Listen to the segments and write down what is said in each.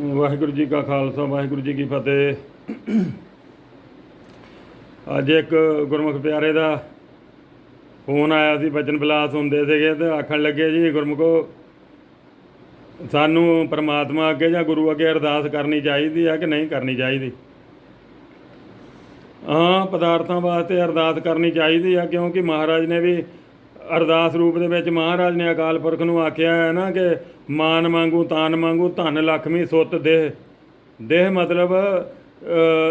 ਵਾਹਿਗੁਰੂ ਜੀ ਕਾ ਖਾਲਸਾ, ਵਾਹਿਗੁਰੂ ਜੀ ਕੀ ਫਤਿਹ। ਅੱਜ ਇੱਕ ਗੁਰਮੁਖ ਪਿਆਰੇ ਦਾ ਫੋਨ ਆਇਆ ਸੀ, ਬਚਨ ਬਿਲਾਸ ਹੁੰਦੇ ਸੀਗੇ ਤੇ ਆਖਣ ਲੱਗੇ, ਜੀ ਗੁਰਮੁਖੋ, ਸਾਨੂੰ ਪ੍ਰਮਾਤਮਾ ਅੱਗੇ ਜਾਂ ਗੁਰੂ ਅੱਗੇ ਅਰਦਾਸ ਕਰਨੀ ਚਾਹੀਦੀ ਆ ਕਿ ਨਹੀਂ ਕਰਨੀ ਚਾਹੀਦੀ? ਹਾਂ, ਪਦਾਰਥਾਂ ਵਾਸਤੇ ਅਰਦਾਸ ਕਰਨੀ ਚਾਹੀਦੀ ਆ, ਕਿਉਂਕਿ ਮਹਾਰਾਜ ਨੇ ਵੀ ਅਰਦਾਸ ਰੂਪ ਦੇ ਵਿੱਚ ਮਹਾਰਾਜ ਨੇ ਅਕਾਲ ਪੁਰਖ ਨੂੰ ਆਖਿਆ ਹੈ ਨਾ ਕਿ ਮਾਨ ਮੰਗੂ ਤਾਨ ਮੰਗੂ ਧਨ ਲਖਮੀ ਸੁੱਤ ਦੇਹ। ਦੇਹ ਮਤਲਬ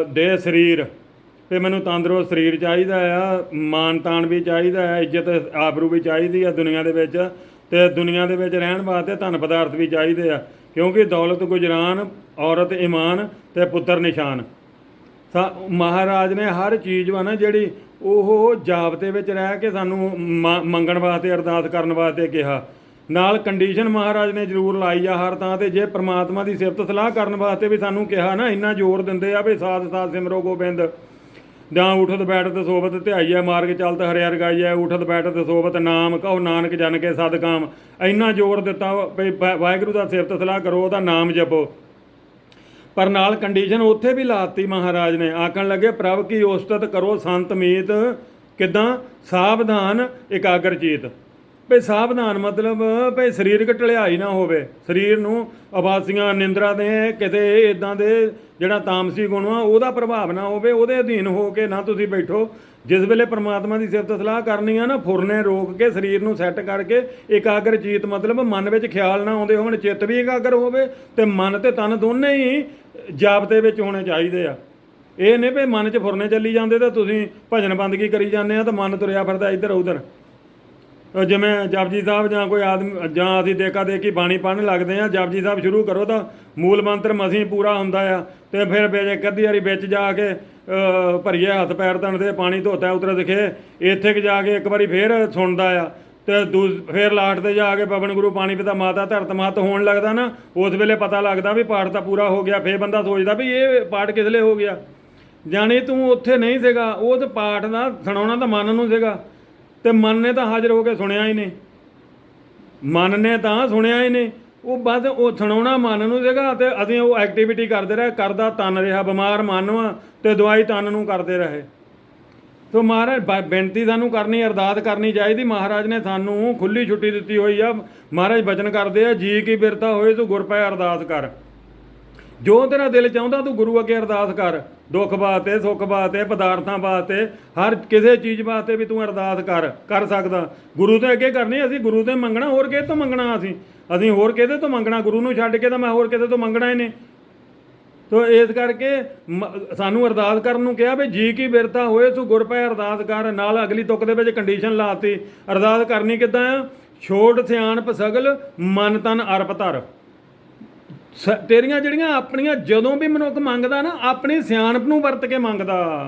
ਦੇਹ ਸਰੀਰ। ਤੇ ਮੈਨੂੰ ਤੰਦਰੁਸਤ ਸਰੀਰ ਚਾਹੀਦਾ ਆ, ਮਾਨ ਤਾਨ ਵੀ ਚਾਹੀਦਾ ਹੈ ਇੱਜ਼ਤ ਆਬਰੂ ਵੀ ਚਾਹੀਦੀ ਆ ਦੁਨੀਆ ਦੇ ਵਿੱਚ। ਤੇ ਦੁਨੀਆ ਦੇ ਵਿੱਚ ਰਹਿਣ ਵਾਸਤੇ ਧਨ ਪਦਾਰਥ ਵੀ ਚਾਹੀਦੇ ਆ, ਕਿਉਂਕਿ ਦੌਲਤ ਗੁਜਰਾਨ, ਔਰਤ ਇਮਾਨ ਤੇ ਪੁੱਤਰ ਨਿਸ਼ਾਨ। ਸਾ, ਮਹਾਰਾਜ ਨੇ ਹਰ ਚੀਜ਼ ਵਾ ਨਾ ਜਿਹੜੀ ਉਹ ਜਾਬਤੇ ਵਿੱਚ ਰਹਿ ਕੇ ਸਾਨੂੰ ਮ- ਮੰਗਣ ਵਾਸਤੇ, ਅਰਦਾਸ ਕਰਨ ਵਾਸਤੇ ਕਿਹਾ। ਨਾਲ ਕੰਡੀਸ਼ਨ ਮਹਾਰਾਜ ਨੇ ਜ਼ਰੂਰ ਲਾਈ ਆ ਹਰ ਤਾਂ ਤੇ, ਜੇ ਪ੍ਰਮਾਤਮਾ ਦੀ ਸਿਫਤ ਸਲਾਹ ਕਰਨ ਵਾਸਤੇ ਵੀ ਸਾਨੂੰ ਕਿਹਾ ਨਾ, ਇੰਨਾ ਜ਼ੋਰ ਦਿੰਦੇ ਆ ਵੀ ਸਾਥ ਸਾਥ ਸਿਮਰੋ ਗੋਬਿੰਦ। ਜਾਂ ਉਠਤ ਬੈਠਤ ਸੋਬਤ ਧਿਆਈਐ, ਮਾਰਗ ਚਲਤ ਹਰਿਆਰ ਹਰਿ ਗਾਈਐ, ਉਠਤ ਬੈਠਤ ਸੋਬਤ ਨਾਮ ਕਹੋ ਨਾਨਕ ਜਨ ਕੇ ਸਦਕਾਮ। ਇੰਨਾ ਜ਼ੋਰ ਦਿੱਤਾ ਵੀ, ਵਾਹਿਗੁਰੂ ਦਾ ਸਿਫਤ ਸਲਾਹ ਕਰੋ, ਉਹਦਾ ਨਾਮ ਜਪੋ। ਪਰ ਨਾਲ ਕੰਡੀਸ਼ਨ ਉੱਥੇ ਵੀ ਲਾਤੀ ਮਹਾਰਾਜ ਨੇ। ਆਖਣ ਲੱਗੇ, ਪ੍ਰਭ ਕੀ ਉਸਤਤ ਕਰੋ ਸੰਤ ਮੀਤ, ਕਿਦਾਂ? ਸਾਵਧਾਨ, ਇਕਾਗਰ ਚੀਤ। ਭਈ ਸਾਵਧਾਨ ਮਤਲਬ ਭਈ ਸਰੀਰਕ ਢਲਿਆਈ ਨਾ ਹੋਵੇ। ਸਰੀਰ ਨੂੰ ਆਵਾਸੀਆਂ ਨਿੰਦਰਾ ਦੇ, ਕਿਤੇ ਇਦਾਂ ਦੇ ਜਿਹੜਾ ਤਾਮਸੀ ਗੁਣ ਆ, ਉਹਦਾ ਪ੍ਰਭਾਵ ਨਾ ਹੋਵੇ, ਉਹਦੇ ਅਧੀਨ ਹੋ ਕੇ ਨਾ ਤੁਸੀਂ ਬੈਠੋ। ਜਿਸ ਵੇਲੇ ਪ੍ਰਮਾਤਮਾ ਦੀ ਸਿਫਤ ਸਲਾਹ ਕਰਨੀ ਆ ਨਾ, ਫੁਰਨੇ ਰੋਕ ਕੇ, ਸਰੀਰ ਨੂੰ ਸੈੱਟ ਕਰਕੇ ਇਕਾਗਰ ਚੀਤ ਮਤਲਬ ਮਨ ਵਿੱਚ ਖਿਆਲ ਨਾ ਆਉਂਦੇ ਹੋਣ, ਚਿੱਤ ਵੀ ਇਕਾਗਰ ਹੋਵੇ ਤੇ ਮਨ ਤੇ ਤਨ ਦੋਨੇ ਹੀ ਜਾਬਤੇ ਵਿੱਚ ਹੋਣੇ ਚਾਹੀਦੇ ਆ। ਇਹ ਨਹੀਂ ਵੀ ਮਨ 'ਚ ਫੁਰਨੇ ਚੱਲੀ ਜਾਂਦੇ ਤਾਂ ਤੁਸੀਂ ਭਜਨ ਬੰਦਗੀ ਕਰੀ ਜਾਂਦੇ ਆ ਤਾਂ ਮਨ ਤੁਰਿਆ ਫਿਰਦਾ ਇੱਧਰ ਉੱਧਰ। ਜਿਵੇਂ ਜਪਜੀ ਸਾਹਿਬ ਜਾਂ ਕੋਈ ਆਦਮੀ, ਜਾਂ ਅਸੀਂ ਦੇਖਾ ਦੇਖੀ ਬਾਣੀ ਪੜ੍ਹਨ ਲੱਗਦੇ ਆ, ਜਪਜੀ ਸਾਹਿਬ ਸ਼ੁਰੂ ਕਰੋ ਤਾਂ ਮੂਲ ਮੰਤਰ ਮਸੀਂ ਪੂਰਾ ਹੁੰਦਾ ਆ ਤੇ ਫਿਰ ਵਿੱਚ ਇੱਕ ਅੱਧੀ ਵਾਰੀ ਵਿੱਚ ਜਾ ਕੇ ਭਰੀਏ ਹੱਥ ਪੈਰ ਤਣ ਪਾਣੀ ਧੋਤਾ ਉਤਰ ਦਿਖੇ, ਇੱਥੇ ਕਿ ਜਾ ਕੇ ਇੱਕ ਵਾਰੀ ਫੇਰ ਸੁਣਦਾ ਆ। ਤੇ ਦੂ ਫੇਰ ਲਾਟ ਤੇ ਜਾ ਕੇ ਪਵਨ ਗੁਰੂ ਪਾਣੀ ਪਿਤਾ ਮਾਤਾ ਧਰਤ ਮਹਤ ਹੋਣ ਲੱਗਦਾ ਨਾ, ਉਸ ਵੇਲੇ ਪਤਾ ਲੱਗਦਾ ਵੀ ਪਾਠ ਤਾਂ ਪੂਰਾ ਹੋ ਗਿਆ, ਫੇਰ ਬੰਦਾ ਸੋਚਦਾ ਵੀ ਇਹ ਪਾਠ ਕਿਸ ਲਈ ਹੋ ਗਿਆ। ਜਾਣੀ ਤੂੰ ਉੱਥੇ ਨਹੀਂ ਸੀਗਾ, ਉਹ ਤੇ ਪਾਠ ਦਾ, ਸੁਣਾਉਣਾ ਤਾਂ ਮਨ ਨੂੰ ਸੀਗਾ। ਤੇ ਮਨ ਨੇ ਤਾਂ ਹਾਜ਼ਰ ਹੋ ਕੇ ਸੁਣਿਆ ਹੀ ਨਹੀਂ। ਮਨ ਨੇ ਤਾਂ ਸੁਣਿਆ ਹੀ ਨਹੀਂ। ਉਹ ਬਸ ਉਹ ਸੁਣਾਉਣਾ ਮਨ ਨੂੰ ਸੀਗਾ ਤੇ ਅਸੀਂ ਉਹ ਐਕਟੀਵਿਟੀ ਕਰਦੇ ਰਹੇ, ਕਰਦਾ ਤਨ ਰਿਹਾ, ਬਿਮਾਰ ਮਨ ਵਾ ਤੇ ਦਵਾਈ ਤਨ ਨੂੰ ਕਰਦੇ ਰਹੇ। ਤੋ ਮਹਾਰਾਜ, ਬ- ਬੇਨਤੀ ਸਾਨੂੰ ਕਰਨੀ, ਅਰਦਾਸ ਕਰਨੀ ਚਾਹੀਦੀ। ਮਹਾਰਾਜ ਨੇ ਸਾਨੂੰ ਖੁੱਲੀ ਛੁੱਟੀ ਦਿੱਤੀ ਹੋਈ ਆ। ਮਹਾਰਾਜ ਬਚਨ ਕਰਦੇ ਆ, ਜੀ ਕੀ ਬਿਰਤਾ ਹੋਏ ਤੂੰ ਗੁਰ ਅਰਦਾਸ ਕਰ। ਜੋ ਤੇਰਾ ਦਿਲ ਚਾਹੁੰਦਾ ਤੂੰ ਗੁਰੂ ਅੱਗੇ ਅਰਦਾਸ ਕਰ। ਦੁੱਖ ਵਾਸਤੇ ਸੁੱਖ ਵਾਸਤੇ ਪਦਾਰਥਾਂ ਵਾਸਤੇ ਹਰ ਕਿਸੇ ਚੀਜ਼ ਵਾਸਤੇ ਵੀ ਤੂੰ ਅਰਦਾਸ ਕਰ ਕਰ ਸਕਦਾ। ਗੁਰੂ ਦੇ ਅੱਗੇ ਕਰਨੀ ਅਸੀਂ, ਗੁਰੂ ਤੇ ਮੰਗਣਾ, ਹੋਰ ਕਿਹ ਤੋਂ ਮੰਗਣਾ ਅਸੀਂ? ਅਸੀਂ ਹੋਰ ਕਿਹਦੇ ਤੋਂ ਮੰਗਣਾ? ਗੁਰੂ ਨੂੰ ਛੱਡ ਕੇ ਤਾਂ ਮੈਂ ਹੋਰ ਕਿਹਦੇ ਤੋਂ ਮੰਗਣਾ ਹੀ ਨਹੀਂ ਤੋ ਇਸ ਕਰਕੇ ਮ- ਸਾਨੂੰ ਅਰਦਾਸ ਕਰਨ ਨੂੰ ਕਿਹਾ ਵੀ ਜੀ ਕੀ ਬਿਰਤਾ ਹੋਏ, ਤੂੰ ਗੁਰ ਪੈ ਅਰਦਾਸ ਕਰ, ਨਾਲ ਅਗਲੀ ਤੁਕ ਦੇ ਵਿੱਚ ਕੰਡੀਸ਼ਨ ਲਾਤੀ। ਅਰਦਾਸ ਕਰਨੀ ਕਿੱਦਾਂ ਆ? ਛੋਟ ਸਿਆਣਪ ਸਗਲ, ਮਨ ਤਨ ਅਰਪ ਧਰ। ਸ- ਤੇਰੀਆਂ ਜਿਹੜੀਆਂ ਆਪਣੀਆਂ ਜਦੋਂ ਵੀ ਮਨੁੱਖ ਮੰਗਦਾ ਨਾ, ਆਪਣੀ ਸਿਆਣਪ ਨੂੰ ਵਰਤ ਕੇ ਮੰਗਦਾ।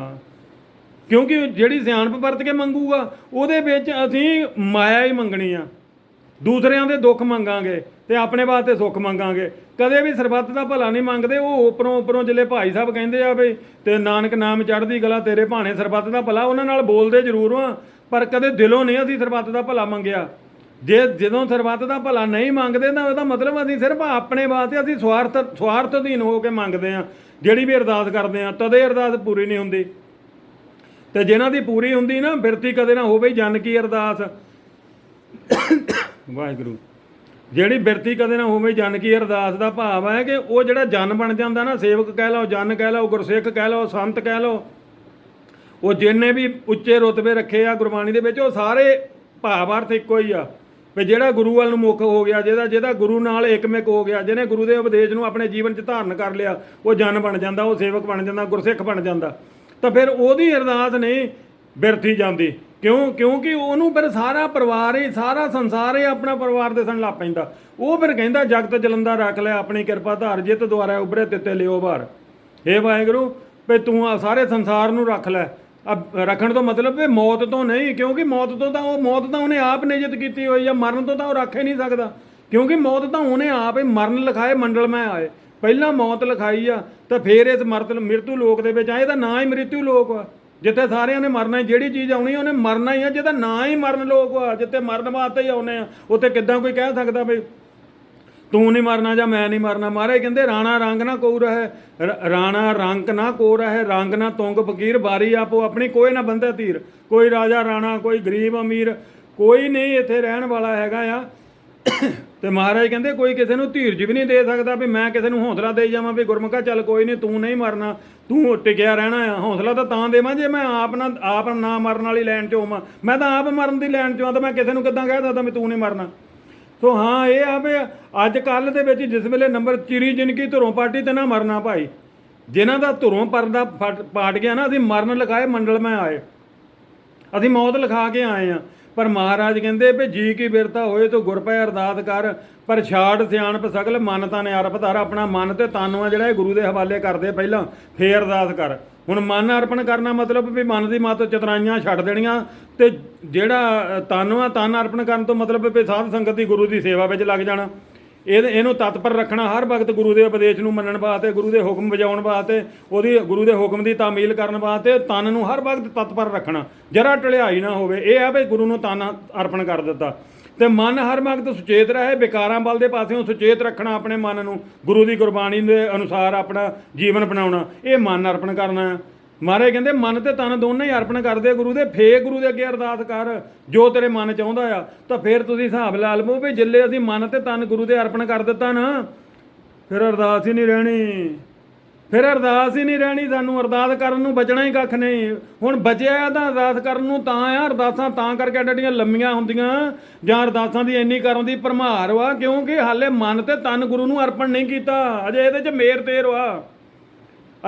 ਕਿਉਂਕਿ ਜਿਹੜੀ ਸਿਆਣਪ ਵਰਤ ਕੇ ਮੰਗੂਗਾ, ਉਹਦੇ ਵਿੱਚ ਅਸੀਂ ਮਾਇਆ ਹੀ ਮੰਗਣੀ ਆ। ਦੂਸਰਿਆਂ ਦੇ ਦੁੱਖ ਮੰਗਾਂਗੇ ਤੇ ਆਪਣੇ ਵਾਸਤੇ ਸੁੱਖ ਮੰਗਾਂਗੇ। ਕਦੇ ਵੀ ਸਰਬੱਤ ਦਾ ਭਲਾ ਨਹੀਂ ਮੰਗਦੇ, ਉਹ ਉੱਪਰੋਂ ਉੱਪਰੋਂ ਜਿਲੇ ਭਾਈ ਸਾਹਿਬ ਕਹਿੰਦੇ ਆ ਵੀ ਤੇ ਨਾਨਕ ਨਾਮ ਚੜ੍ਹਦੀ ਗਲਾ ਤੇਰੇ ਭਾਣੇ ਸਰਬੱਤ ਦਾ ਭਲਾ, ਉਹਨਾਂ ਨਾਲ ਬੋਲਦੇ ਜ਼ਰੂਰ ਆ ਪਰ ਕਦੇ ਦਿਲੋਂ ਨਹੀਂ ਅਸੀਂ ਸਰਬੱਤ ਦਾ ਭਲਾ ਮੰਗਿਆ। ਜੇ ਜਦੋਂ ਸਰਬੱਤ ਦਾ ਭਲਾ ਨਹੀਂ ਮੰਗਦੇ, ਤਾਂ ਉਹਦਾ ਮਤਲਬ ਅਸੀਂ ਸਿਰਫ ਆਪਣੇ ਵਾਸਤੇ ਅਸੀਂ ਸਵਾਰਥ ਸਵਾਰਥ ਅਧੀਨ ਹੋ ਕੇ ਮੰਗਦੇ ਆ, ਜਿਹੜੀ ਵੀ ਅਰਦਾਸ ਕਰਦੇ ਆ, ਤਦੇ ਅਰਦਾਸ ਪੂਰੀ ਨਹੀਂ ਹੁੰਦੀ। ਤੇ ਜਿਨ੍ਹਾਂ ਦੀ ਪੂਰੀ ਹੁੰਦੀ ਨਾ ਬਿਰਤੀ ਕਦੇ ਨਾ ਹੋਵੇ ਜਨ ਕੀ ਅਰਦਾਸ। ਵਾਹਿਗੁਰੂ। ਜਿਹੜੀ ਬਿਰਤੀ ਕਦੇ ਨਾ ਹੋਵੇ ਜਨ ਕੀ ਅਰਦਾਸ ਦਾ ਭਾਵ ਹੈ ਕਿ ਉਹ ਜਿਹੜਾ ਜਨ ਬਣ ਜਾਂਦਾ ਨਾ, ਸੇਵਕ ਕਹਿ ਲਓ, ਜਨ ਕਹਿ ਲਓ, ਗੁਰਸਿੱਖ ਕਹਿ ਲਓ, ਸੰਤ ਕਹਿ ਲਓ, ਉਹ ਜਿੰਨੇ ਵੀ ਉੱਚੇ ਰੁਤਬੇ ਰੱਖੇ ਆ ਗੁਰਬਾਣੀ ਦੇ ਵਿੱਚ, ਉਹ ਸਾਰੇ ਭਾਵ ਅਰਥ ਇੱਕੋ ਹੀ ਆ। ਵੀ ਜਿਹੜਾ ਗੁਰੂ ਵੱਲ ਨੂੰ ਮੁੱਖ ਹੋ ਗਿਆ, ਜਿਹਦਾ ਜਿਹਦਾ ਗੁਰੂ ਨਾਲ ਇਕਮਿਕ ਹੋ ਗਿਆ, ਜਿਹਨੇ ਗੁਰੂ ਦੇ ਉਪਦੇਸ਼ ਨੂੰ ਆਪਣੇ ਜੀਵਨ 'ਚ ਧਾਰਨ ਕਰ ਲਿਆ, ਉਹ ਜਨ ਬਣ ਜਾਂਦਾ, ਉਹ ਸੇਵਕ ਬਣ ਜਾਂਦਾ, ਗੁਰਸਿੱਖ ਬਣ ਜਾਂਦਾ। ਤਾਂ ਫਿਰ ਉਹਦੀ ਅਰਦਾਸ ਨਹੀਂ ਬਿਰਥੀ ਜਾਂਦੀ। ਕਿਉਂ ਕਿਉਂਕਿ ਉਹਨੂੰ ਫਿਰ ਸਾਰਾ ਪਰਿਵਾਰ ਹੀ, ਸਾਰਾ ਸੰਸਾਰ ਹੀ ਆਪਣਾ ਪਰਿਵਾਰ ਦੇ ਸਣ ਲੱਗ ਪੈਂਦਾ। ਉਹ ਫਿਰ ਕਹਿੰਦਾ, ਜਗਤ ਜਲੰਦਾ ਰੱਖ ਲੈ ਆਪਣੀ ਕਿਰਪਾ ਧਾਰ, ਜਿਤ ਦੁਆਰਾ ਉਭਰੇ ਤਿੱਤੇ ਲਿਓ ਬਾਹਰ। ਏ ਵਾਹਿਗੁਰੂ, ਵੀ ਤੂੰ ਆ ਸਾਰੇ ਸੰਸਾਰ ਨੂੰ ਰੱਖ ਲੈ। ਆ ਰੱਖਣ ਤੋਂ ਮਤਲਬ ਵੀ ਮੌਤ ਤੋਂ ਨਹੀਂ, ਕਿਉਂਕਿ ਮੌਤ ਤੋਂ ਤਾਂ ਉਹ, ਮੌਤ ਤਾਂ ਉਹਨੇ ਆਪ ਨਿਯਤ ਕੀਤੀ ਹੋਈ ਆ, ਮਰਨ ਤੋਂ ਤਾਂ ਉਹ ਰੱਖ ਹੀ ਨਹੀਂ ਸਕਦਾ। ਕਿਉਂਕਿ ਮੌਤ ਤਾਂ ਉਹਨੇ ਆਪ ਹੀ, ਮਰਨ ਲਿਖਾਏ, ਮੰਡਲ ਮੈਂ ਆਏ। ਪਹਿਲਾਂ ਮੌਤ ਲਿਖਾਈ ਆ, ਤਾਂ ਫੇਰ ਇਸ ਮਰਤ, ਮ੍ਰਿਤੂ ਲੋਕ ਦੇ ਵਿੱਚ ਆਏ ਤਾਂ ਨਾ ਹੀ ਮ੍ਰਿਤੂ ਲੋਕ ਆ। ਜਿੱਥੇ ਸਾਰਿਆਂ ਨੇ ਮਰਨਾ ਜਿਹੜੀ ਚੀਜ਼ ਆਉਣੀ ਉਹਨੇ ਮਰਨਾ ਹੀ ਆ ਜਿਹਦਾ ਨਾਂ ਹੀ ਮਰਨ ਲੋਕ ਆ, ਜਿੱਥੇ ਮਰਨ ਵਾਸਤੇ ਹੀ ਆਉਨੇ ਆ, ਉੱਥੇ ਕਿੱਦਾਂ ਕੋਈ ਕਹਿ ਸਕਦਾ ਵੀ ਤੂੰ ਨਹੀਂ ਮਰਨਾ ਜਾਂ ਮੈਂ ਨਹੀਂ ਮਰਨਾ? ਮਹਾਰਾਜ ਕਹਿੰਦੇ, ਰਾਣਾ ਰੰਗ ਨਾ ਕੋ ਰਹੇ, ਰ- ਰਾਣਾ ਰੰਗ ਨਾ ਕੋ ਰਹੇ, ਰੰਗ ਨਾ ਤੁੰਗ ਫਕੀਰ ਬਾਰੀ ਆਪੋ ਆਪਣੀ ਕੋਈ ਨਾ ਬੰਦਾ ਧੀਰ। ਕੋਈ ਰਾਜਾ, ਰਾਣਾ, ਕੋਈ ਗਰੀਬ ਅਮੀਰ, ਕੋਈ ਨਹੀਂ ਇੱਥੇ ਰਹਿਣ ਵਾਲਾ ਹੈਗਾ ਆ। ਤੇ ਮਹਾਰਾਜ ਕਹਿੰਦੇ ਕੋਈ ਕਿਸੇ ਨੂੰ ਧੀਰਜ ਵੀ ਨਹੀਂ ਦੇ ਸਕਦਾ ਵੀ ਮੈਂ ਕਿਸੇ ਨੂੰ ਹੌਸਲਾ ਦੇ ਜਾਵਾਂ ਵੀ ਗੁਰਮੁਖਾ ਚੱਲ ਕੋਈ ਨਹੀਂ, ਤੂੰ ਨਹੀਂ ਮਰਨਾ, ਤੂੰ ਟਿਕਿਆ ਰਹਿਣਾ ਆ। ਹੌਸਲਾ ਤਾਂ ਤਾਂ ਦੇਵਾਂ ਜੇ ਮੈਂ ਆਪ ਨਾ ਆਪ ਨਾ ਮਰਨ ਵਾਲੀ ਲੈਣ 'ਚ ਹੋਵਾਂ ਮੈਂ ਤਾਂ ਆਪ ਮਰਨ ਦੀ ਲੈਣ 'ਚ ਹਾਂ ਤਾਂ ਮੈਂ ਕਿਸੇ ਨੂੰ ਕਿੱਦਾਂ ਕਹਿ ਸਕਦਾ ਵੀ ਤੂੰ ਨਹੀਂ ਮਰਨਾ। ਸੋ ਹਾਂ, ਇਹ ਆ ਵੀ ਅੱਜ ਕੱਲ ਦੇ ਵਿੱਚ ਜਿਸ ਵੇਲੇ ਨੰਬਰ ਚਿਰੀ ਜਿਨਕੀ ਧੁਰੋਂ ਪਾਰਟੀ ਤੇ ਨਾ ਮਰਨਾ ਭਾਈ। ਜਿਨ੍ਹਾਂ ਦਾ ਧੁਰੋਂ ਪਰਦਾ ਫਟ- ਪਾਟ ਗਿਆ ਨਾ, ਅਸੀਂ ਮਰਨ ਲਗਾਏ ਮੰਡਲ ਮੈਂ ਆਏ। ਅਸੀਂ ਮੌਤ ਲਿਖਾ ਕੇ ਆਏ ਆ। ਪਰ ਮਹਾਰਾਜ ਕਹਿੰਦੇ ਵੀ ਜੀ ਕੀ ਬਿਰਤਾ ਹੋਏ ਤੋ ਗੁਰ ਪੈ ਅਰਦਾਸ ਕਰ, ਪਰ ਛਾੜ ਸਿਆਣਪ ਸਗਲ ਮਨ ਤਾਂ ਨੇ ਅਰਪ ਧਰ। ਆਪਣਾ ਮਨ ਤੇ ਤਨ ਆ ਜਿਹੜਾ ਇਹ ਗੁਰੂ ਦੇ ਹਵਾਲੇ ਕਰਦੇ ਪਹਿਲਾਂ, ਫੇਰ ਅਰਦਾਸ ਕਰ। ਹੁਣ ਮਨ ਅਰਪਣ ਕਰਨਾ ਮਤਲਬ ਵੀ ਮਨ ਦੀ ਮਤ ਚਤਰਾਈਆਂ ਛੱਡ ਦੇਣੀਆਂ ਤੇ ਜਿਹੜਾ ਤਨ ਆ ਤਨ ਅਰਪਣ ਕਰਨ ਤੋਂ ਮਤਲਬ ਵੀ ਸਾਧ ਸੰਗਤ ਦੀ ਗੁਰੂ ਦੀ ਸੇਵਾ ਵਿੱਚ ਲੱਗ ਜਾਣਾ। ਇਹ ਇਹਨੂੰ ਤਤਪਰ ਰੱਖਣਾ, ਹਰ ਵਕਤ ਗੁਰੂ ਦੇ ਉਪਦੇਸ਼ ਨੂੰ ਮੰਨਣ ਵਾਸਤੇ, ਗੁਰੂ ਦੇ ਹੁਕਮ ਵਜਾਉਣ ਵਾਸਤੇ, ਉਹਦੀ, ਗੁਰੂ ਦੇ ਹੁਕਮ ਦੀ ਤਾਮੀਲ ਕਰਨ ਵਾਸਤੇ ਤਨ ਨੂੰ ਹਰ ਵਕਤ ਤਤਪਰ ਰੱਖਣਾ। ਜਰਾ ਟਲਿਆਈ ਨਾ ਹੋਵੇ, ਇਹ ਆ ਵੀ ਗੁਰੂ ਨੂੰ ਤਨ ਅਰਪਣ ਕਰ ਦਿੱਤਾ। ਤੇ ਮਨ ਹਰ ਵਕਤ ਸੁਚੇਤ ਰਹੇ, ਵਿਕਾਰਾਂ ਬਲ ਦੇ ਪਾਸਿਓਂ ਸੁਚੇਤ ਰੱਖਣਾ ਆਪਣੇ ਮਨ ਨੂੰ, ਗੁਰੂ ਦੀ ਗੁਰਬਾਣੀ ਦੇ ਅਨੁਸਾਰ ਆਪਣਾ ਜੀਵਨ ਬਣਾਉਣਾ, ਇਹ ਮਨ ਅਰਪਣ ਕਰਨਾ। ਹੈ ਮਹਾਰਾਜ ਕਹਿੰਦੇ, ਮਨ ਤੇ ਤਨ ਦੋਨੇ ਹੀ ਅਰਪਣ ਕਰਦੇ ਗੁਰੂ ਦੇ, ਫੇਰ ਗੁਰੂ ਦੇ ਅੱਗੇ ਅਰਦਾਸ ਕਰ, ਜੋ ਤੇਰੇ ਮਨ ਚਾਹੁੰਦਾ ਆ, ਤਾਂ ਫੇਰ ਤੁਸੀਂ ਹਿਸਾਬ ਲਾ ਲਵੋ ਵੀ ਜਿੱਲੇ ਅਸੀਂ ਮਨ ਤੇ ਤਨ ਗੁਰੂ ਦੇ ਅਰਪਣ ਕਰ ਦਿੱਤਾ ਨਾ, ਫਿਰ ਅਰਦਾਸ ਹੀ ਨਹੀਂ ਰਹਿਣੀ। ਫਿਰ ਅਰਦਾਸ ਹੀ ਨਹੀਂ ਰਹਿਣੀ, ਸਾਨੂੰ ਅਰਦਾਸ ਕਰਨ ਨੂੰ ਬਚਣਾ ਹੀ ਕੱਖ ਨਹੀਂ। ਹੁਣ ਬਚਿਆ ਤਾਂ ਅਰਦਾਸ ਕਰਨ ਨੂੰ ਤਾਂ ਆ, ਅਰਦਾਸਾਂ ਤਾਂ ਕਰਕੇ ਡੱਡੀਆਂ ਲੰਮੀਆਂ ਹੁੰਦੀਆਂ, ਜਾਂ ਅਰਦਾਸਾਂ ਦੀ ਇੰਨੀ ਕਰਨ ਦੀ ਭਰਮਾਰ ਵਾ, ਕਿਉਂਕਿ ਹਾਲੇ ਮਨ ਤੇ ਤਨ ਗੁਰੂ ਨੂੰ ਅਰਪਣ ਨਹੀਂ ਕੀਤਾ, ਅਜੇ ਇਹਦੇ 'ਚ ਮੇਰ ਤੇਰ ਵਾ।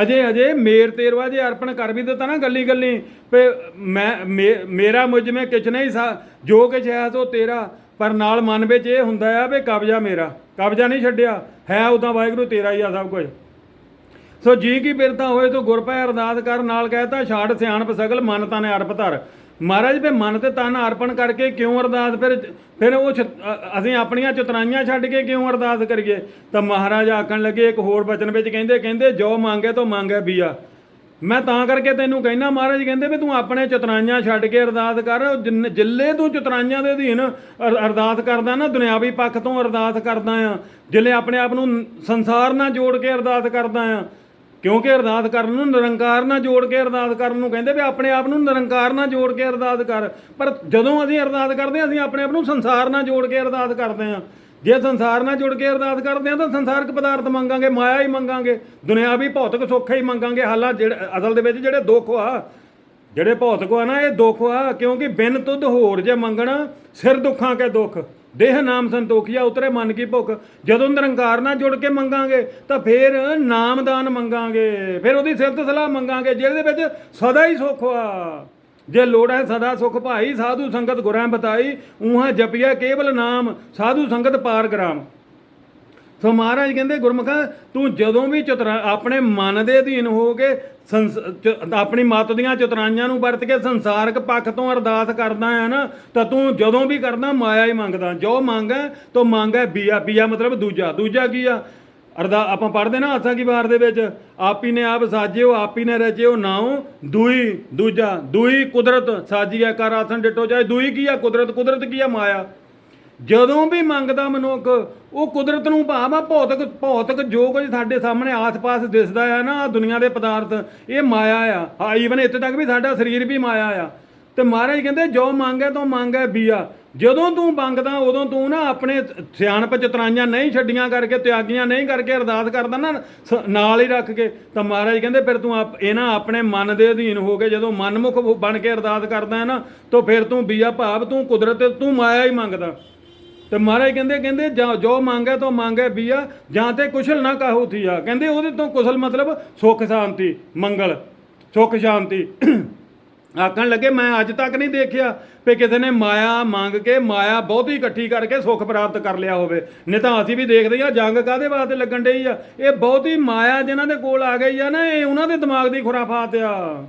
ਅਜੇ ਅਜੇ ਮੇਰ ਤੇਰਵਾ ਜੇ ਅਰਪਣ ਕਰ ਵੀ ਦਿੱਤਾ ਨਾ ਗੱਲੀ ਗੱਲੀ ਪੇ ਮੈਂ ਮੇਰਾ ਮੁਝ ਮੇ ਕਿਛ ਨਹੀਂ ਸਾ, ਜੋ ਕਿਛ ਹੈ ਸੋ ਤੇਰਾ, ਪਰ ਨਾਲ ਮਨ ਵਿੱਚ ਇਹ ਹੁੰਦਾ ਆ ਵੀ ਕਬਜ਼ਾ ਮੇਰਾ, ਕਬਜ਼ਾ ਨਹੀਂ ਛੱਡਿਆ, ਹੈ ਉਦਾਂ ਵਾਹਿਗੁਰੂ ਤੇਰਾ ਹੀ ਆ ਸਭ ਕੁਝ ਸੋ ਜੀ ਕੀ ਬਿਰਤਾ ਹੋਏ ਤੋ ਗੁਰ ਪੈ ਅਰਦਾਸ ਕਰ, ਨਾਲ ਕਹਿਤਾ ਛਾੜ ਸਿਆਣਪ ਸਗਲ ਮਨ ਨੇ ਅਰਪ ਧਰ। ਮਹਾਰਾਜ ਵੀ ਮਨ ਤੇ ਤਨ ਅਰਪਣ ਕਰਕੇ ਕਿਉਂ ਅਰਦਾਸ? ਫਿਰ ਫਿਰ ਉਹ ਛ- ਅਸੀਂ ਆਪਣੀਆਂ ਚਤਰਾਈਆਂ ਛੱਡ ਕੇ ਕਿਉਂ ਅਰਦਾਸ ਕਰੀਏ? ਤਾਂ ਮਹਾਰਾਜ ਆਖਣ ਲੱਗੇ, ਇੱਕ ਹੋਰ ਬਚਨ ਵਿੱਚ ਕਹਿੰਦੇ ਕਹਿੰਦੇ, ਜੋ ਮੰਗੇ ਤੋ ਮੰਗੇ ਬੀਆ। ਮੈਂ ਤਾਂ ਕਰਕੇ ਤੈਨੂੰ ਕਹਿਣਾ ਮਹਾਰਾਜ, ਕਹਿੰਦੇ ਵੀ ਤੂੰ ਆਪਣੇ ਚਤਰਾਈਆਂ ਛੱਡ ਕੇ ਅਰਦਾਸ ਕਰ। ਜਿੰਨ- ਜਿੱਲੇ ਤੂੰ ਚਤਰਾਈਆਂ ਦੇ ਅਧੀਨ ਅਰਦਾਸ ਕਰਦਾ ਨਾ, ਦੁਨਿਆਵੀ ਪੱਖ ਤੋਂ ਅਰਦਾਸ ਕਰਦਾ ਆ। ਜਿੱਲੇ ਆਪਣੇ ਆਪ ਨੂੰ ਸੰਸਾਰ ਨਾਲ ਜੋੜ ਕੇ ਅਰਦਾਸ ਕਰਦਾ ਆ। ਕਿਉਂਕਿ ਅਰਦਾਸ ਕਰਨ ਨੂੰ ਨਿਰੰਕਾਰ ਨਾਲ ਜੋੜ ਕੇ ਅਰਦਾਸ ਕਰਨ ਨੂੰ ਕਹਿੰਦੇ ਵੀ ਆਪਣੇ ਆਪ ਨੂੰ ਨਿਰੰਕਾਰ ਨਾਲ ਜੋੜ ਕੇ ਅਰਦਾਸ ਕਰ। ਪਰ ਜਦੋਂ ਅਸੀਂ ਅਰਦਾਸ ਕਰਦੇ ਹਾਂ, ਅਸੀਂ ਆਪਣੇ ਆਪ ਨੂੰ ਸੰਸਾਰ ਨਾਲ ਜੋੜ ਕੇ ਅਰਦਾਸ ਕਰਦੇ ਹਾਂ। ਜੇ ਸੰਸਾਰ ਨਾਲ ਜੁੜ ਕੇ ਅਰਦਾਸ ਕਰਦੇ ਹਾਂ, ਤਾਂ ਸੰਸਾਰਕ ਪਦਾਰਥ ਮੰਗਾਂਗੇ, ਮਾਇਆ ਹੀ ਮੰਗਾਂਗੇ ਦੁਨਿਆਵੀ ਭੌਤਿਕ ਸੁੱਖ ਹੀ ਮੰਗਾਂਗੇ। ਹਾਲਾਂ ਜਿਹੜੇ ਅਸਲ ਦੇ ਵਿੱਚ ਜਿਹੜੇ ਦੁੱਖ ਆ, ਜਿਹੜੇ ਭੌਤਿਕ ਆ ਨਾ, ਇਹ ਦੁੱਖ ਆ, ਕਿਉਂਕਿ ਬਿਨ ਤੁਧ ਹੋਰ ਜੇ ਮੰਗਣਾ, ਸਿਰ ਦੁੱਖਾਂ ਕੇ ਦੁੱਖ। ਦੇਹ ਨਾਮ ਸੰਤੋਖੀਆ, ਉਤਰੇ ਮਨ ਕੀ ਭੁੱਖ। ਜਦੋਂ ਨਿਰੰਕਾਰ ਨਾਲ ਜੁੜ ਕੇ ਮੰਗਾਂਗੇ, ਤਾਂ ਫਿਰ ਨਾਮਦਾਨ ਮੰਗਾਂਗੇ। ਫਿਰ ਉਹਦੀ ਸਿਫਤ ਸਲਾਹ ਮੰਗਾਂਗੇ, ਜਿਹਦੇ ਵਿੱਚ ਸਦਾ ਹੀ ਸੁੱਖ ਆ। ਜੇ ਲੋੜ ਹੈ ਸਦਾ ਸੁਖ ਭਾਈ, ਸਾਧੂ ਸੰਗਤ ਗੁਰਾਂ ਬਤਾਈ ਉਹਾਂ ਜਪਿਆ ਕੇਵਲ ਨਾਮ, ਸਾਧੂ ਸੰਗਤ ਪਾਰ ਗ੍ਰਾਮ। ਸੋ ਮਹਾਰਾਜ ਕਹਿੰਦੇ, ਗੁਰਮੁਖਾ, ਤੂੰ ਜਦੋਂ ਵੀ ਚਤਰਾ, ਆਪਣੇ ਮਨ ਦੇ ਅਧੀਨ ਹੋ ਕੇ ਸੰਸ- ਆਪਣੀ ਮਤ ਦੀਆਂ ਚਤਰਾਈਆਂ ਨੂੰ ਵਰਤ ਕੇ ਸੰਸਾਰਕ ਪੱਖ ਤੋਂ ਅਰਦਾਸ ਕਰਦਾ ਹੈ ਨਾ, ਤਾਂ ਤੂੰ ਜਦੋਂ ਵੀ ਕਰਦਾ, ਮਾਇਆ ਹੀ ਮੰਗਦਾ। ਜੋ ਮੰਗੈ ਤੋ ਮੰਗੈ ਬੀਆ। ਬੀਆ ਮਤਲਬ ਦੂਜਾ। ਦੂਜਾ ਕੀ ਆ? ਅਰਦਾ, ਆਪਾਂ ਪੜ੍ਹਦੇ ਨਾ ਆਸਾ ਕੀ ਵਾਰ ਦੇ ਵਿੱਚ? ਆਪੀ ਨੇ ਆਪ ਸਾਜਿਓ, ਆਪੀ ਨੇ ਰਚਿਓ, ਨਾਉ ਦੂਈ, ਦੂਜਾ। ਦੂਈ ਕੁਦਰਤ, ਸਾਜੀਆ ਕਰ ਆਸਨ ਡਿਟੋ, ਚਾਹੇ ਦੂਈ ਕੀ ਆ, ਕੁਦਰਤ ਕੁਦਰਤ ਕੀ ਆ, ਮਾਇਆ? ਜਦੋਂ ਵੀ ਮੰਗਦਾ ਮਨੁੱਖ ਉਹ ਕੁਦਰਤ ਨੂੰ ਭਾਵ ਆ, ਭੌਤਿਕ ਭੌਤਿਕ ਜੋ ਕੁਝ ਸਾਡੇ ਸਾਹਮਣੇ ਆਸ-ਪਾਸ ਦਿਸਦਾ ਆ ਨਾ, ਆਹ ਦੁਨੀਆ ਦੇ ਪਦਾਰਥ, ਇਹ ਮਾਇਆ ਆ। ਹਾਂ ਈਵਨ ਇੱਥੇ ਤੱਕ ਵੀ ਸਾਡਾ ਸਰੀਰ ਵੀ ਮਾਇਆ ਆ। ਤੇ ਮਹਾਰਾਜ ਕਹਿੰਦੇ, ਜੋ ਮੰਗੇ ਤੋਂ ਮੰਗੇ ਬੀਆ। ਜਦੋਂ ਤੂੰ ਮੰਗਦਾ, ਉਦੋਂ ਤੂੰ ਨਾ ਆਪਣੇ ਸਿਆਣਪ ਚਤਰਾਈਆਂ ਨਹੀਂ ਛੱਡੀਆਂ ਕਰਕੇ, ਤਿਆਗੀਆਂ ਨਹੀਂ ਕਰਕੇ ਅਰਦਾਸ ਕਰਦਾ ਨਾ, ਸ- ਨਾਲ ਹੀ ਰੱਖ ਕੇ। ਤਾਂ ਮਹਾਰਾਜ ਕਹਿੰਦੇ, ਫਿਰ ਤੂੰ ਆਪ- ਇਹ ਨਾ ਆਪਣੇ ਮਨ ਦੇ ਅਧੀਨ ਹੋ ਕੇ ਜਦੋਂ ਮਨਮੁਖ ਹੋ- ਬਣ ਕੇ ਅਰਦਾਸ ਕਰਦਾ ਹੈ ਨਾ, ਤਾਂ ਫਿਰ ਤੂੰ ਬੀਆ ਭਾਵ, ਤੂੰ ਕੁਦਰਤ, ਤੂੰ ਮਾਇਆ ਹੀ ਮੰਗਦਾ। ਤੇ ਮਹਾਰਾਜ ਕਹਿੰਦੇ ਕਹਿੰਦੇ ਜਾਂ, ਜੋ ਮੰਗੇ ਤੋ ਮੰਗੇ ਬੀਆ ਜਾਂ ਤੇ ਕੁਸ਼ਲ ਨਾ ਕਾਹੂ ਥੀਆ। ਕਹਿੰਦੇ ਉਹਦੇ ਤੋਂ ਕੁਸ਼ਲ ਮਤਲਬ ਸੁੱਖ, ਸ਼ਾਂਤੀ, ਮੰਗਲ, ਸੁੱਖ, ਸ਼ਾਂਤੀ। ਆਖਣ ਲੱਗੇ, ਮੈਂ ਅੱਜ ਤੱਕ ਨਹੀਂ ਦੇਖਿਆ ਵੀ ਕਿਸੇ ਨੇ ਮਾਇਆ ਮੰਗ ਕੇ, ਮਾਇਆ ਬਹੁਤੀ ਇਕੱਠੀ ਕਰਕੇ ਸੁੱਖ ਪ੍ਰਾਪਤ ਕਰ ਲਿਆ ਹੋਵੇ। ਨਹੀਂ ਤਾਂ ਅਸੀਂ ਵੀ ਦੇਖਦੇ ਆ ਜੰਗ ਕਾਦੇ ਵਾਸਤੇ ਲੱਗਣ ਡਈ ਆ? ਇਹ ਬਹੁਤੀ ਮਾਇਆ ਜਿਹਨਾਂ ਦੇ ਕੋਲ ਆ ਗਈ ਆ ਨਾ, ਇਹ ਉਹਨਾਂ ਦੇ ਦਿਮਾਗ ਦੀ ਖੁਰਾਫਾਤ ਆ।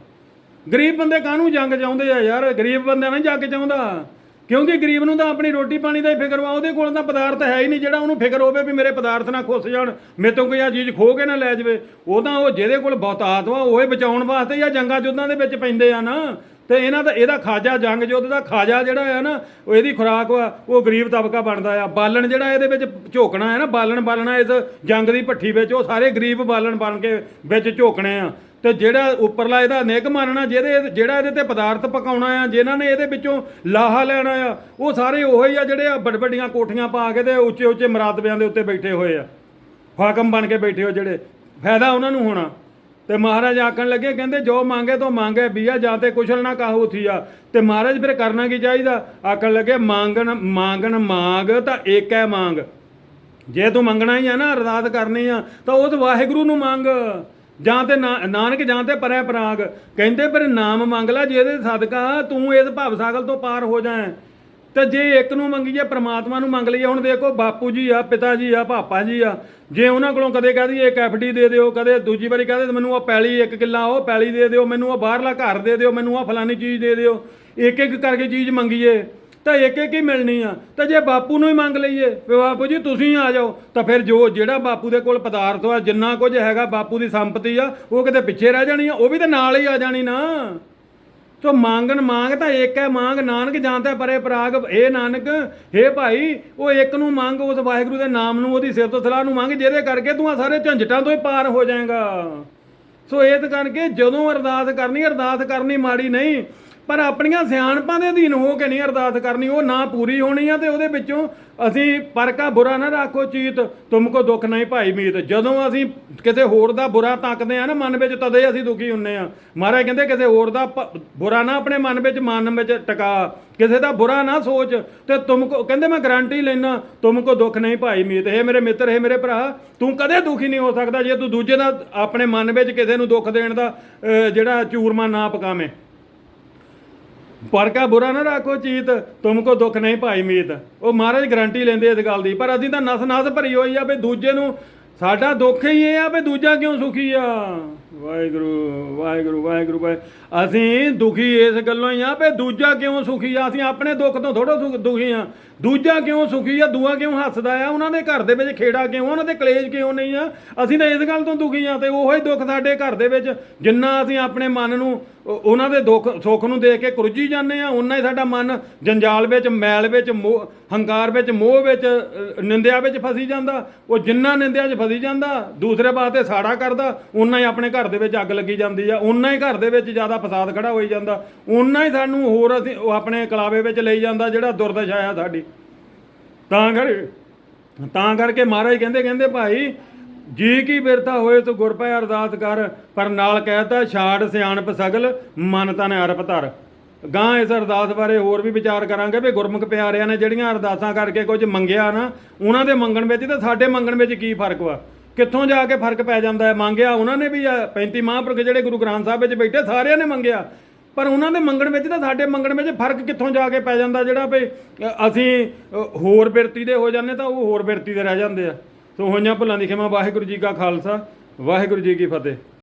ਗਰੀਬ ਬੰਦੇ ਕਾਹਨੂੰ ਜੰਗ ਚਾਹੁੰਦੇ ਆ ਯਾਰ? ਗਰੀਬ ਬੰਦਾ ਨਹੀਂ ਜੰਗ ਚਾਹੁੰਦਾ। ਕਿਉਂਕਿ ਗਰੀਬ ਨੂੰ ਤਾਂ ਆਪਣੀ ਰੋਟੀ ਪਾਣੀ ਦਾ ਹੀ ਫਿਕਰ ਵਾ, ਉਹਦੇ ਕੋਲ ਤਾਂ ਪਦਾਰਥ ਹੈ ਹੀ ਨਹੀਂ, ਜਿਹੜਾ ਉਹਨੂੰ ਫਿਕਰ ਹੋਵੇ ਵੀ ਮੇਰੇ ਪਦਾਰਥ ਨਾ ਖੁੱਸ ਜਾਣ, ਮੇਰੇ ਤੋਂ ਕੋਈ ਆ ਚੀਜ਼ ਖੋ ਕੇ ਨਾ ਲੈ ਜਾਵੇ। ਉਹ ਤਾਂ ਉਹ ਜਿਹਦੇ ਕੋਲ ਬਹੁਤਾਤ ਵਾ, ਉਹ ਹੀ ਬਚਾਉਣ ਵਾਸਤੇ ਜਾਂ ਜੰਗਾਂ ਜੁੱਦਾਂ ਦੇ ਵਿੱਚ ਪੈਂਦੇ ਆ ਨਾ। ਤੇ ਇਹਨਾਂ ਦਾ ਇਹਦਾ ਖਾਜਾ ਜੰਗ ਯੁੱਧ ਦਾ ਖਾਜਾ ਜਿਹੜਾ ਹੈ ਨਾ, ਉਹ ਇਹਦੀ ਖੁਰਾਕ ਵਾ, ਉਹ ਗਰੀਬ ਤਬਕਾ ਬਣਦਾ ਆ। ਬਾਲਣ ਜਿਹੜਾ ਇਹਦੇ ਵਿੱਚ ਝੋਕਣਾ ਹੈ ਨਾ, ਬਾਲਣ ਬਾਲਣਾ ਇਸ ਜੰਗ ਦੀ ਭੱਠੀ ਵਿੱਚ, ਉਹ ਸਾਰੇ ਗਰੀਬ ਬਾਲਣ ਬਣ ਕੇ ਵਿੱਚ ਝੋਕਣੇ ਆ। ਤੇ ਜਿਹੜਾ ਉੱਪਰਲਾ ਇਹਦਾ ਨਿਗ ਮੰਨਣਾ ਜਿਹਦੇ ਜਿਹੜਾ ਇਹਦੇ ਤੇ ਪਦਾਰਥ ਪਕਾਉਣਾ ਆ ਜਿਨ੍ਹਾਂ ਨੇ ਇਹਦੇ ਵਿੱਚੋਂ ਲਾਹਾ ਲੈਣਾ ਆ, ਉਹ ਸਾਰੇ ਉਹੋ ਹੀ ਆ ਜਿਹੜੇ ਆ ਵੱਡ ਵੱਡੀਆਂ ਕੋਠੀਆਂ ਪਾ ਕੇ ਤੇ ਉੱਚੇ ਉੱਚੇ ਮਰਾਤਬਿਆਂ ਦੇ ਉੱਤੇ ਬੈਠੇ ਹੋਏ ਆ। ਹਾਕਮ ਬਣ ਕੇ ਬੈਠੇ ਹੋ ਜਿਹੜੇ। ਫਾਇਦਾ ਉਹਨਾਂ ਨੂੰ ਹੋਣਾ। ਤੇ ਮਹਾਰਾਜ ਆਖਣ ਲੱਗੇ, ਕਹਿੰਦੇ, ਜੋ ਮੰਗੇ ਤੋਂ ਮੰਗੇ, ਬੀਆ ਜਾਂ ਤੇ ਕੁਸ਼ਲ ਨਾ ਕਾਹੂ ਥੀਆ ਤੇ ਮਹਾਰਾਜ ਫਿਰ ਕਰਨਾ ਕੀ ਚਾਹੀਦਾ? ਆਖਣ ਲੱਗੇ, ਮੰਗਣ ਮੰਗਣ ਮੰਗ ਤਾਂ ਏਕ ਹੈ ਮੰਗ। ਜੇ ਤੂੰ ਮੰਗਣਾ ਹੀ ਆ ਨਾ, ਅਰਦਾਸ ਕਰਨੀ ਆ, ਤਾਂ ਉਸ ਵਾਹਿਗੁਰੂ ਨੂੰ ਮੰਗ। ਜਾਂ ਤੇ ਨਾਨਕ ਜਾਂ ਤੇ ਪਰੈ ਪਰਾਗ ਕਹਿੰਦੇ ਪਰ ਨਾਮ ਮੰਗ ਲੈ, ਜਿਹਦੇ ਸਦਕਾ ਤੂੰ ਇਸ ਭਵ ਸਾਗਲ ਤੋਂ ਪਾਰ ਹੋ ਜਾਏ। ਤੇ ਜੇ ਇੱਕ ਨੂੰ ਮੰਗੀਏ ਪ੍ਰਮਾਤਮਾ ਨੂੰ ਮੰਗ ਲਈਏ, ਹੁਣ ਦੇਖੋ ਬਾਪੂ ਜੀ ਆ, ਪਿਤਾ ਜੀ ਆ, ਪਾਪਾ ਜੀ ਆ, ਜੇ ਉਹਨਾਂ ਕੋਲੋਂ ਕਦੇ ਕਹਦੀ ਇੱਕ ਐਫਡੀ ਦੇ ਦਿਓ, ਕਦੇ ਦੂਜੀ ਵਾਰੀ ਕਹਦੇ ਮੈਨੂੰ ਉਹ ਪੈਲੀ ਇੱਕ ਕਿੱਲਾ, ਉਹ ਪੈਲੀ ਦੇ ਦਿਓ, ਮੈਨੂੰ ਉਹ ਬਾਹਰਲਾ ਘਰ ਦੇ ਦਿਓ, ਮੈਨੂੰ ਉਹ ਫਲਾਨੀ ਚੀਜ਼ ਦੇ ਦਿਓ ਇੱਕ ਇੱਕ ਕਰਕੇ ਚੀਜ਼ ਮੰਗੀਏ, ਤਾਂ ਇੱਕ ਇੱਕ ਹੀ ਮਿਲਣੀ ਆ। ਤਾਂ ਜੇ ਬਾਪੂ ਨੂੰ ਹੀ ਮੰਗ ਲਈਏ, ਵੀ ਬਾਪੂ ਜੀ ਤੁਸੀਂ ਆ ਜਾਓ, ਤਾਂ ਫਿਰ ਜੋ ਜਿਹੜਾ ਬਾਪੂ ਦੇ ਕੋਲ ਪਦਾਰਥ ਆ, ਜਿੰਨਾ ਕੁਝ ਹੈਗਾ ਬਾਪੂ ਦੀ ਸੰਪਤੀ ਆ, ਉਹ ਕਿਤੇ ਪਿੱਛੇ ਰਹਿ ਜਾਣੀ ਆ, ਉਹ ਵੀ ਤਾਂ ਨਾਲ ਹੀ ਆ ਜਾਣੀ ਨਾ। ਤੋ ਮੰਗਣ ਮੰਗ ਤਾਂ ਇੱਕ ਹੈ, ਮੰਗ ਨਾਨਕ ਜਾਣਦਾ ਪਰੇ ਪਰਾਗ ਇਹ ਨਾਨਕ हे ਭਾਈ, ਉਹ ਇੱਕ ਨੂੰ ਮੰਗ, ਉਸ ਵਾਹਿਗੁਰੂ ਦੇ ਨਾਮ ਨੂੰ, ਉਹਦੀ ਸਿਫਤ ਸਲਾਹ ਨੂੰ ਮੰਗ, ਜਿਹਦੇ ਕਰਕੇ ਤੂੰ ਆ ਸਾਰੇ ਝੰਜਟਾਂ ਤੋਂ ਹੀ ਪਾਰ ਹੋ ਜਾਏਗਾ। ਸੋ ਇਸ ਕਰਕੇ ਜਦੋਂ ਅਰਦਾਸ ਕਰਨੀ ਅਰਦਾਸ ਕਰਨੀ ਮਾੜੀ ਨਹੀਂ ਪਰ ਆਪਣੀਆਂ ਸਿਆਣਪਾਂ ਦੇ ਅਧੀਨ ਹੋ ਕੇ ਨਹੀਂ ਅਰਦਾਸ ਕਰਨੀ, ਉਹ ਨਾ ਪੂਰੀ ਹੋਣੀ ਆ ਤੇ ਉਹਦੇ ਵਿੱਚੋਂ ਅਸੀਂ ਪਰਕਾ ਬੁਰਾ ਨਾ ਰੱਖੋ ਚੀਤ ਤੁਮਕੋ ਦੁੱਖ ਨਹੀਂ ਭਾਈ ਮੀਤ। ਜਦੋਂ ਅਸੀਂ ਕਿਸੇ ਹੋਰ ਦਾ ਬੁਰਾ ਤੱਕਦੇ ਆ ਨਾ ਮਨ ਵਿੱਚ, ਤਦੇ ਅਸੀਂ ਦੁਖੀ ਹੁੰਨੇ ਆ। ਮਹਾਰਾਜ ਕਹਿੰਦੇ ਕਿਸੇ ਹੋਰ ਦਾ ਪ- ਬੁਰਾ ਨਾ ਆਪਣੇ ਮਨ ਵਿੱਚ ਮਨ ਵਿੱਚ ਟਿਕਾ। ਕਿਸੇ ਦਾ ਬੁਰਾ ਨਾ ਸੋਚ ਤੇ ਤੁਮਕੋ ਕਹਿੰਦੇ ਮੈਂ ਗਾਰੰਟੀ ਲੈਣਾ ਤੁਮਕੋ ਦੁੱਖ ਨਹੀਂ ਭਾਈ ਮੀਤ। ਹੈ ਮੇਰੇ ਮਿੱਤਰ, ਹੈ ਮੇਰੇ ਭਰਾ, ਤੂੰ ਕਦੇ ਦੁਖੀ ਨਹੀਂ ਹੋ ਸਕਦਾ ਜੇ ਤੂੰ ਦੂਜੇ ਦਾ ਆਪਣੇ ਮਨ ਵਿੱਚ ਕਿਸੇ ਨੂੰ ਦੁੱਖ ਦੇਣ ਦਾ ਜਿਹੜਾ ਚੂਰਮਾ ਨਾ ਪਕਾਵੇਂ। ਪਰ ਕਾ ਬੁਰਾ ਨਾ ਰੱਖੋ ਚੀਤ, ਤੁਮਕੋ ਦੁੱਖ ਨਹੀਂ ਭਾਈ ਮੀਤ। ਉਹ ਮਹਾਰਾਜ ਗਰੰਟੀ ਲੈਂਦੇ ਇਸ ਗੱਲ ਦੀ, ਪਰ ਅਸੀਂ ਤਾਂ ਨਸ ਨਸ ਭਰੀ ਹੋਈ ਆ ਵੀ ਦੂਜੇ ਨੂੰ ਸਾਡਾ ਦੁੱਖ ਹੀ ਇਹ ਆ ਵੀ ਦੂਜਾ ਕਿਉਂ ਸੁਖੀ ਆ? ਵਾਹਿਗੁਰੂ ਵਾਹਿਗੁਰੂ ਵਾਹਿਗੁਰੂ ਵਾਹਿ ਅਸੀਂ ਦੁਖੀ ਇਸ ਗੱਲੋਂ ਹੀ ਆ ਵੀ ਦੂਜਾ ਕਿਉਂ ਸੁਖੀ ਆ? ਅਸੀਂ ਆਪਣੇ ਦੁੱਖ ਤੋਂ ਥੋੜਾ ਦੁਖੀ ਆ। ਦੂਜਾ ਕਿਉਂ ਸੁਖੀ ਆ? ਦੂਆ ਕਿਉਂ ਹੱਸਦਾ ਆ? ਉਹਨਾਂ ਦੇ ਘਰ ਦੇ ਵਿੱਚ ਖੇੜਾ ਕਿਉਂ? ਉਹਨਾਂ ਦੇ ਕਲੇਸ਼ ਕਿਉਂ ਨਹੀਂ ਆ? ਅਸੀਂ ਤਾਂ ਇਸ ਗੱਲ ਤੋਂ ਦੁਖੀ ਆ ਤੇ ਉਹੀ ਦੁੱਖ ਸਾਡੇ ਘਰ ਦੇ ਵਿੱਚ ਜਿੰਨਾ ਅਸੀਂ ਆਪਣੇ ਮਨ ਨੂੰ ਉਹਨਾਂ ਦੇ ਦੁੱਖ ਸੁੱਖ ਨੂੰ ਦੇਖ ਕੇ ਕੁਰਜੀ ਜਾਂਦੇ ਆ ਉਨਾ ਹੀ ਸਾਡਾ ਮਨ ਜੰਜਾਲ ਵਿੱਚ ਮੈਲ ਵਿੱਚ ਮੋਹ ਹੰਕਾਰ ਵਿੱਚ ਮੋਹ ਵਿੱਚ ਅ, ਨਿੰਦਿਆ ਵਿੱਚ ਫਸੀ ਜਾਂਦਾ। ਉਹ ਜਿੰਨਾ ਨਿੰਦਿਆ 'ਚ ਫਸੀ ਜਾਂਦਾ ਦੂਸਰੇ ਪਾਸੇ ਸਾੜਾ ਕਰਦਾ ਉਨਾ ਹੀ ਆਪਣੇ ਘਰ ਦੇ ਵਿੱਚ ਅੱਗ ਲੱਗੀ ਜਾਂਦੀ ਆ ਉਨਾ ਹੀ ਘਰ ਦੇ ਵਿੱਚ ਜ਼ਿਆਦਾ ਫਸਾਦ ਖੜਾ ਹੋਈ ਜਾਂਦਾ। ਉਨਾ ਹੀ ਸਾਨੂੰ ਹੋਰ ਅਸੀਂ ਉਹ ਆਪਣੇ ਕਲਾਵੇ ਵਿੱਚ ਲਈ ਜਾਂਦਾ ਜਿਹੜਾ ਦੁਰਦਸ਼ਾ ਆ ਸਾਡੀ। ਤਾਂ ਕਰ, ਤਾਂ ਕਰਕੇ ਮਹਾਰਾਜ ਕਹਿੰਦੇ ਕਹਿੰਦੇ ਭਾਈ, ਜੀ ਕੀ ਬਿਰਤਾ ਹੋਏ ਤੂੰ ਗੁਰ ਪੈ ਅਰਦਾਸ ਕਰ, ਪਰ ਨਾਲ ਕਹਿਤਾ ਛਾੜ ਸਿਆਣਪ ਸਗਲ, ਮਨ ਤਨ ਅਰਪ ਧਰ। ਗਾਂ ਇਸ ਅਰਦਾਸ ਬਾਰੇ ਹੋਰ ਵੀ ਵਿਚਾਰ ਕਰਾਂਗੇ ਵੀ ਗੁਰਮੁਖ ਪਿਆਰਿਆਂ ਨੇ ਜਿਹੜੀਆਂ ਅਰਦਾਸਾਂ ਕਰਕੇ ਕੁਝ ਮੰਗਿਆ ਨਾ, ਉਹਨਾਂ ਦੇ ਮੰਗਣ ਵਿੱਚ ਤੇ ਸਾਡੇ ਮੰਗਣ ਵਿੱਚ ਕੀ ਫ਼ਰਕ ਵਾ? ਕਿੱਥੋਂ ਜਾ ਕੇ ਫ਼ਰਕ ਪੈ ਜਾਂਦਾ ਹੈ? ਮੰਗਿਆ ਉਹਨਾਂ ਨੇ ਵੀ ਆ, 35 ਮਹਾਂਪੁਰਖ ਜਿਹੜੇ ਗੁਰੂ ਗ੍ਰੰਥ ਸਾਹਿਬ ਵਿੱਚ ਬੈਠੇ ਸਾਰਿਆਂ ਨੇ ਮੰਗਿਆ। ਪਰ ਉਹਨਾਂ ਦੇ ਮੰਗਣ ਵਿੱਚ ਤਾਂ ਸਾਡੇ ਮੰਗਣ ਵਿੱਚ ਫ਼ਰਕ ਕਿੱਥੋਂ ਜਾ ਕੇ ਪੈ ਜਾਂਦਾ ਜਿਹੜਾ ਵੀ ਅਸੀਂ ਹੋਰ ਬਿਰਤੀ ਦੇ ਹੋ ਜਾਂਦੇ ਤਾਂ ਉਹ ਹੋਰ ਬਿਰਤੀ ਦੇ ਰਹਿ ਜਾਂਦੇ ਆ। ਸੋ ਹੋਈਆਂ ਭੁੱਲਾਂ ਦੀ ਖਿਮਾ। ਵਾਹਿਗੁਰੂ ਜੀ ਕਾ ਖਾਲਸਾ ਵਾਹਿਗੁਰੂ ਜੀ ਕੀ ਫਤਿਹ।